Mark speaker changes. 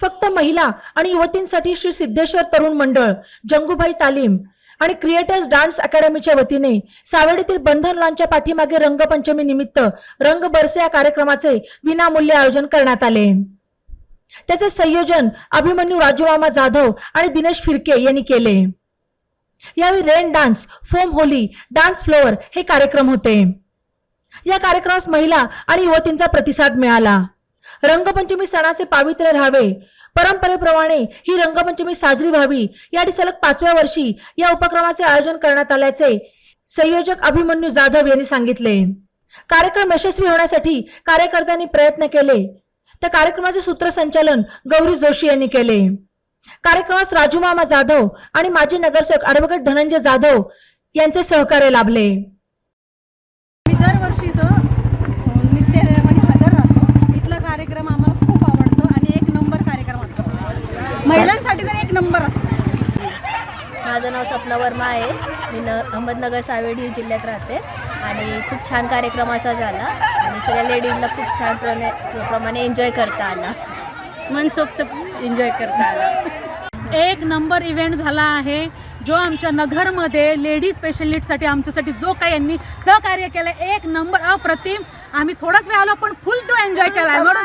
Speaker 1: फक्त महिला आणि युवतींसाठी श्री सिद्धेश्वर तरुण मंडळ जंगूभाई तालीम आणि क्रिएटर्स डान्स अकॅडमीच्या वतीने सावेडीतील बंधन लॉनच्या पाठीमागे रंगपंचमी निमित्त रंग बरसे या कार्यक्रमाचे विनामूल्य आयोजन करण्यात आले. त्याचे संयोजन अभिमन्यू राजूमामा जाधव आणि दिनेश फिरके यांनी केले. यावेळी rain dance foam Holi dance floor हे कार्यक्रम होते. या कार्यक्रमास महिला आणि युवतींचा प्रतिसाद मिळाला. रंगपंचमी सणाचे पावित्र्य राहावे. परंपरेप्रमाणे ही रंगपंचमी साजरी व्हावी. यासाठी सलग पाचव्या वर्षी या उपक्रमाचे आयोजन करण्यात आल्याचे संयोजक अभिमन्यू जाधव यांनी सांगितले. कार्यक्रम यशस्वी होण्यासाठी कार्यकर्त्यांनी प्रयत्न केले. तर कार्यक्रमाचे सूत्रसंचालन गौरी जोशी यांनी केले. कार्यक्रमास राजूमामा जाधव आणि माजी नगरसेवक ॲडव्होकेट धनंजय जाधव यांचे सहकार्य लाभले
Speaker 2: मी दरवर्षी इथं अ, नित्यनेमाने हजर राहतो इथला कार्यक्रम आम्हाला खूप आवडतो आणि एक नंबर कार्यक्रम असतो महिलांसाठी तर एक नंबर असतो.
Speaker 3: माझं नाव सपना वर्मा आहे. मी न अहमदनगर सावेडी जिल्ह्यात राहते. आणि खूप छान कार्यक्रम असा झाला. आणि सगळ्या लेडीजला खूप छान प्रणे प्रमाणे एन्जॉय करता आला.
Speaker 4: मनसोक्त एन्जॉय करता आला. एक नंबर इव्हेंट झाला आहे जो आमच्या नगरमध्ये लेडीज स्पेशल नीडसाठी आमच्यासाठी जो काही यांनी सहकार्य केलं एक नंबर अप्रतिम. आम्ही थोडाच वेळ आलो पण फुल टू एन्जॉय केलाय म्हणून